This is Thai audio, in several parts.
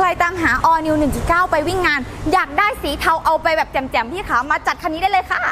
ใครตามหา All New 1.9 ไปวิ่งงาน อยากได้สีเทาเอาไปแบบแจ่มๆพี่ขามาจัดคันนี้ได้เลยค่ะ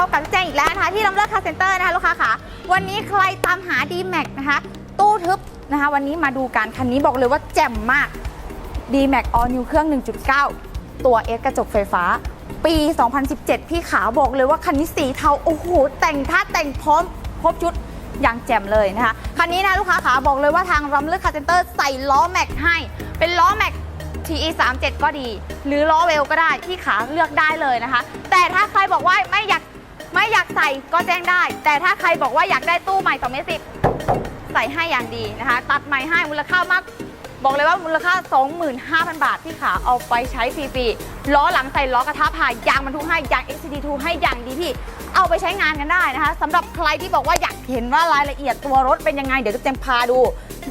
พบกับแจงอีกแล้วนะคะที่ลำเลิศคาเซ็นเตอร์นะคะลูกค้าค่ะวันนี้ใครตามหา d m a x นะคะ ตู้ทึบนะคะ วันนี้มาดูกันคันนี้บอกเลยว่าแจ่มมาก d m a x All New เครื่อง 1.9 ตัว S กระจกไฟฟ้า ปี 2017 พี่ขาบอกเลยว่าคันนี้สีเทาโอ้โหแต่งท่าแต่งพร้อมครบชุดอย่างแจ่มเลยนะคะคันนี้นะลูกค้าขาบอกเลยว่าทางรำเลิศคาเซ็นเตอร์ใส่ล้อแม็กให้ เป็นล้อแม็ก TE 3 7ก็ดี หรือล้อเวลก็ได้ที่ขาเลือกได้เลยนะคะ แต่ถ้าใครบอกว่าไม่อยาก ไม่อยากใส่ก็แจ้งได้ แต่ถ้าใครบอกว่าอยากได้ตู้ใหม่ต่อเมตรสิบใส่ให้อย่างดีนะคะ ตัดใหม่ให้มูลค่ามาก บอกเลยว่ามูลค่า 25,000 บาทที่ขาเอาไปใช้ฟรีๆล้อหลังใส่ล้อกระทะผ่ายางบรรทุกให้ยาง XCD2 ให้อย่างดีพี่เอาไปใช้งานกันได้นะคะสำหรับใครที่บอกว่าอยากเห็นว่ารายละเอียดตัวรถเป็นยังไง เดี๋ยวจะเต็มพาดู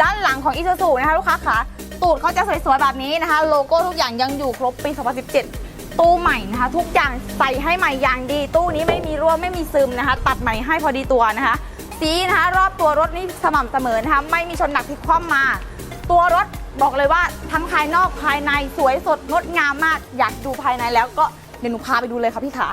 ด้านหลังของ Isuzu นะคะลูกค้าขาตูดเขาจะสวยๆแบบนี้นะคะ โลโก้ทุกอย่างยังอยู่ครบปี 2017 ตู้ใหม่นะคะ ทุกอย่างใส่ให้ใหม่อย่างดี ตู้นี้ไม่มีรั่วไม่มีซึมนะคะ ตัดใหม่ให้พอดีตัวนะคะ สีนะคะ รอบตัวรถนี่สม่ำเสมอนะคะไม่มีชนหนักพลิกคว่ำมา ตัวรถบอกเลยว่าทั้งภายนอกภายในสวยสดงดงามมาก อยากดูภายในแล้วก็เดี๋ยวหนูพาไปดูเลยค่ะพี่ขา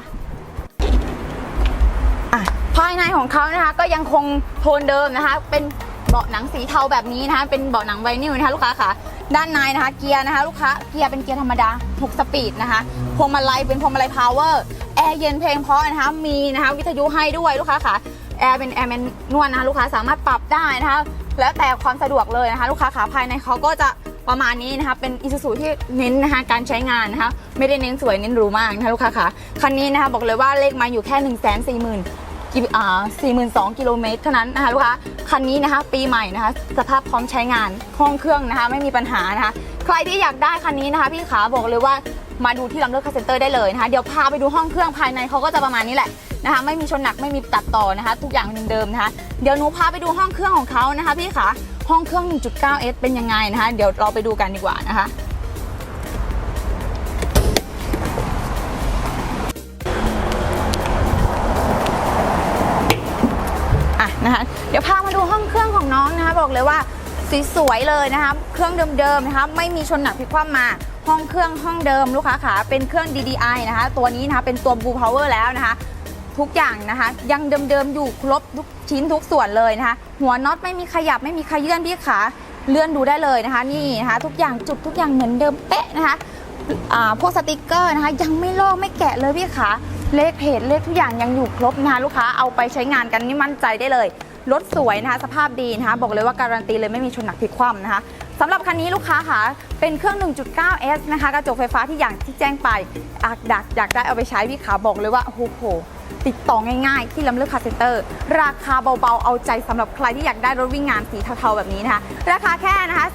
อะภายในของเขานะคะก็ยังคงโทนเดิมนะคะ เป็นเบาะหนังสีเทาแบบนี้นะคะ เป็นเบาะหนังไวนิลนะคะลูกค้าค่ะ ด้านในนะคะเกียร์นะคะลูกค้าเกียร์เป็นเกียร์ธรรมดา 6 สปีดนะคะพวงมาลัยเป็นพวงมาลัยพาวเวอร์แอร์เย็นเพลงเพราะนะคะมีนะคะวิทยุให้ด้วยลูกค้าค่ะแอร์เป็นแอร์แมนนวลนะคะลูกค้าสามารถปรับได้นะคะแล้วแต่ความสะดวกเลยนะคะลูกค้าขาภายในเขาก็จะประมาณนี้นะคะเป็นอิซูซูที่เน้นนะคะการใช้งานนะคะไม่ได้เน้นสวยเน้นหรูมากนะคะลูกค้าขาคันนี้นะคะบอกเลยว่าเลขมาอยู่แค่ 1 4 0 0 0 0 กิอ่า42กิโลเมตรเท่านั้นนะคะลูกค้าคันนี้นะคะปีใหม่นะคะสภาพพร้อมใช้งานห้องเครื่องนะคะไม่มีปัญหานะคะใครที่อยากได้คันนี้นะคะพี่ขาบอกเลยว่ามาดูที่ลำเลิศคาเซ็นเตอร์ได้เลยนะคะเดี๋ยวพาไปดูห้องเครื่องภายในเขาก็จะประมาณนี้แหละนะคะไม่มีชนหนักไม่มีตัดต่อนะคะ ทุกอย่างเดิมๆนะคะเดี๋ยวหนูพาไปดูห้องเครื่องของเขานะคะพี่ขาห้องเครื่อง 1.9S เป็นยังไงนะคะ เดี๋ยวเราไปดูกันดีกว่านะคะ นะคะ เดี๋ยวพามาดูห้องเครื่องของน้องนะคะ บอกเลยว่าสวยเลยนะคะ เครื่องเดิมๆนะคะ ไม่มีชนหนักพลิกคว่ำมา ห้องเครื่องห้องเดิมลูกค้าขาเป็นเครื่อง DDI นะคะ ตัวนี้นะคะเป็นตัว Blue Power แล้วนะคะ ทุกอย่างนะคะ ยังเดิมๆอยู่ครบทุกชิ้นทุกส่วนเลยนะคะ หัวน็อตไม่มีขยับไม่มีขยื่นพี่ขาเลื่อนดูได้เลยนะคะ นี่นะคะ ทุกอย่างจุดทุกอย่างเหมือนเดิมเป๊ะนะคะพวกสติกเกอร์นะคะ ยังไม่ลอกไม่แกะเลยพี่ขา เลขเพจเลขทุกอย่างยังอยู่ครบนะคะลูกค้าเอาไปใช้งานกันนี่มั่นใจได้เลยรถสวยนะคะสภาพดีนะคะบอกเลยว่าการันตีเลยไม่มีชนหนักพลิกคว่ำนะคะสำหรับคันนี้ลูกค้าค่ะเป็นเครื่อง 1.9S นะคะกระจกไฟฟ้าที่อย่างที่แจ้งไปอยากดักอยากได้เอาไปใช้พี่ขาบอกเลยว่าโอ้โหติดต่อง่ายๆ ที่ลำเลือกคาเซนเตอร์ ราคาเบาๆ เอาใจสำหรับใครที่อยากได้รถวิ่งงานสีเทาๆ แบบนี้นะคะ ราคาแค่นะคะ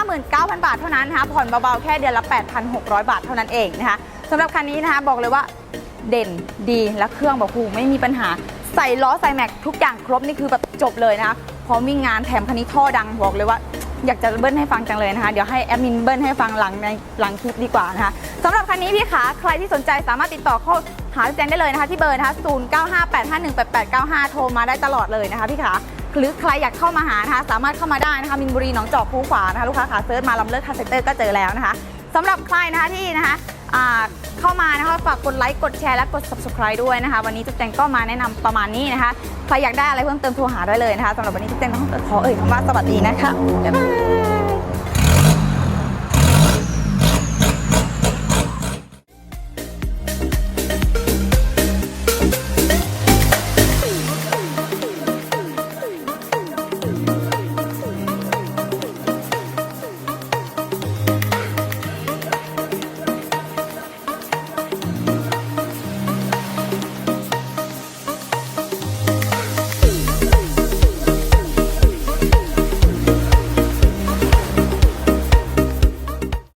459,000 บาทเท่านั้นนะคะ ผ่อนเบาๆ แค่เดือนละ 8,600 บาทเท่านั้นเองนะคะสำหรับคันนี้นะคะบอกเลยว่า เด่นดีและเครื่องแบบหูไม่มีปัญหา ใส่ล้อใส่แม็กทุกอย่างครบนี่คือแบบจบเลยนะคะพร้อมวิ่งงานแถมคันนี้ท่อดังบอกเลยว่าอยากจะเบิ้ลให้ฟังจังเลยนะคะ เดี๋ยวให้แอดมินเบิ้ลให้ฟังหลังในหลังคลิปดีกว่านะคะสำหรับคันนี้พี่ขาใครที่สนใจสามารถติดต่อเข้าหาพี่แจงได้เลยนะคะที่เบอร์นะคะ0958518895 โทรมาได้ตลอดเลยนะคะพี่ขาหรือใครอยากเข้ามาหานะคะสามารถเข้ามาได้นะคะมินบุรีหนองจอกคูขวานะคะลูกค้าขาเซิร์ชมาลำเลิศคาเซ็นเตอร์ก็เจอแล้วนะคะสำหรับใครนะคะที่นะคะ เข้ามานะคะฝากกดไลค์กดแชร์และกด subscribe ด้วยนะคะ วันนี้จุ๊บแจงก็มาแนะนำประมาณนี้นะคะใครอยากได้อะไรเพิ่มเติมโทรหาได้เลยนะคะสำหรับวันนี้จุ๊บแจงต้องขอเอ่ยคำว่าสวัสดีนะคะบ๊ายบาย